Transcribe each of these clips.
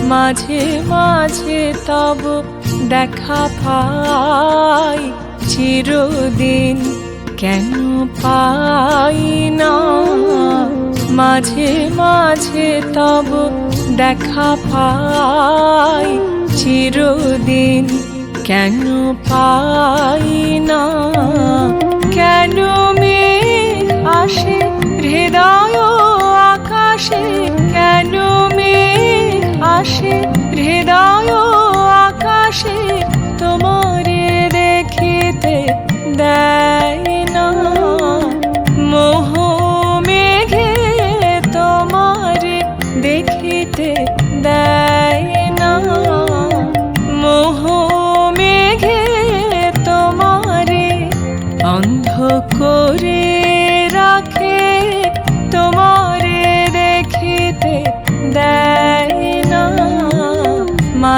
মাঝে মাঝে তব দেখা পাই, চিরদিন কেন পাই না? মাঝে মাঝে তব দেখা পাই, চিরদিন কেন পাই না? কেন মেঘ আসে হৃদয়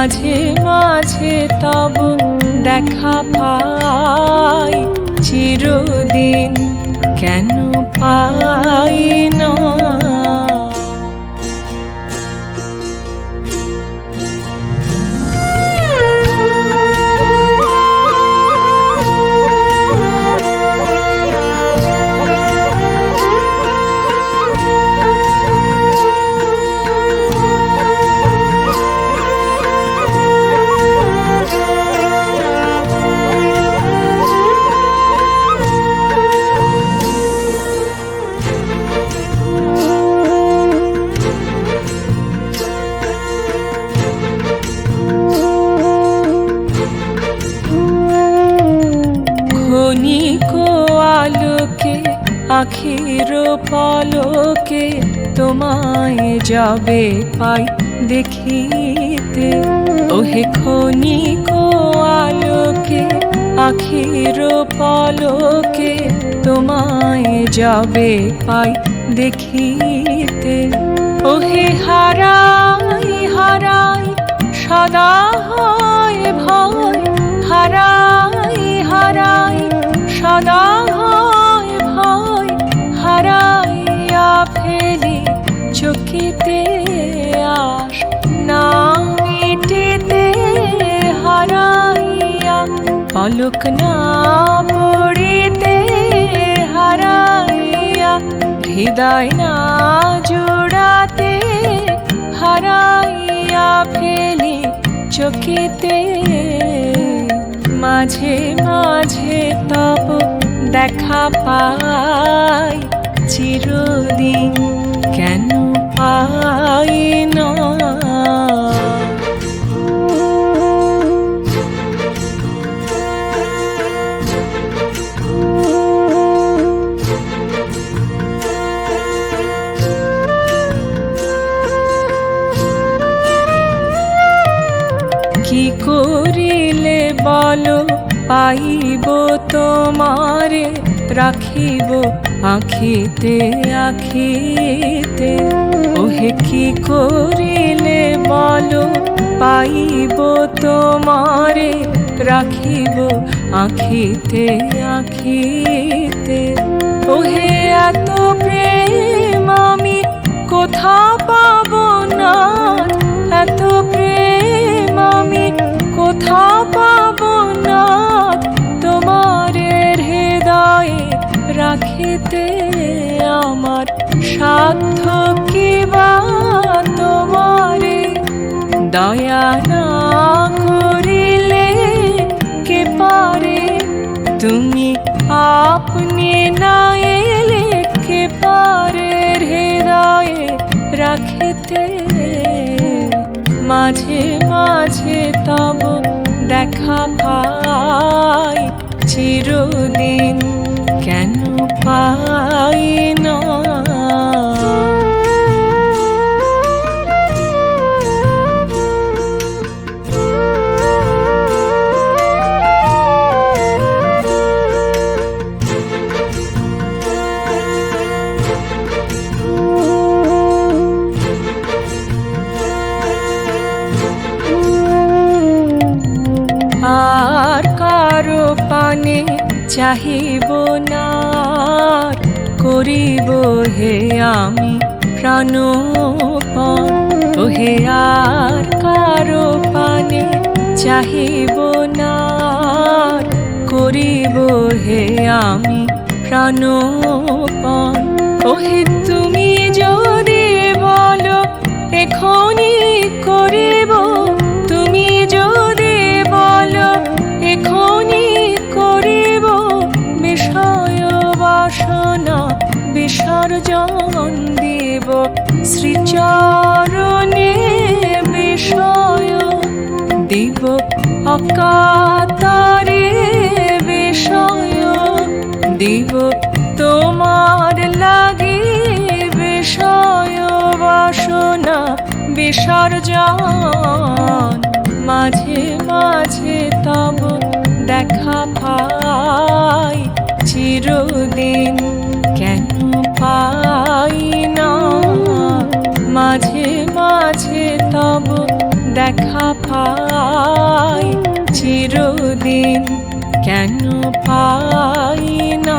মাঝে মাঝে তব দেখা পাই চিরদিন আখির পলকে তোমায় যাবে পাই দেখিতে। ওহে ক্ষণিক আলোকে, আখির পলকে তোমায় যাবে পাই দেখিতে। ওহে হারাই হারাই, সদা পলক না পড়িতে হারাইয়া, হৃদয় না জোড়াতে হারাইয়া ফেলি চকিতে। মাঝে মাঝে তব দেখা পাই, চিরদিন কেন করিলে বলো, পাইব তোমারে, রাখিব আখিতে আখিতে। ওহে কি করিলে বলো, পাইব তোমারে, রাখিব আখিতে আখিতে। ওহে এত প্রেম আমি কোথা রাখিতে আমার সাধ্য কিবা তোমারে? দয়া না করিলে কে পারে? তুমি আপনি না এলে কে পারে হৃদয়ে রাখিতে? মাঝে মাঝে তব দেখা পাই, চিরদিন কেন পাই না? আর কারও পানে চাহিব পার করিব হে আমি প্রাণপণ ওহে আর কারও পানে চাহিব না। করিব হে আমি প্রাণপণ ওহে তুমি যদি বলো, এখনই শ্রীচরণে বিষয় দিব অকাতারে বিষয় দিব তোমার লাগে বিষয় বাসনা বিসর্জন। মাঝে মাঝে তব দেখা পাই, চিরদিন পাই চিরদিন কেন পাই না?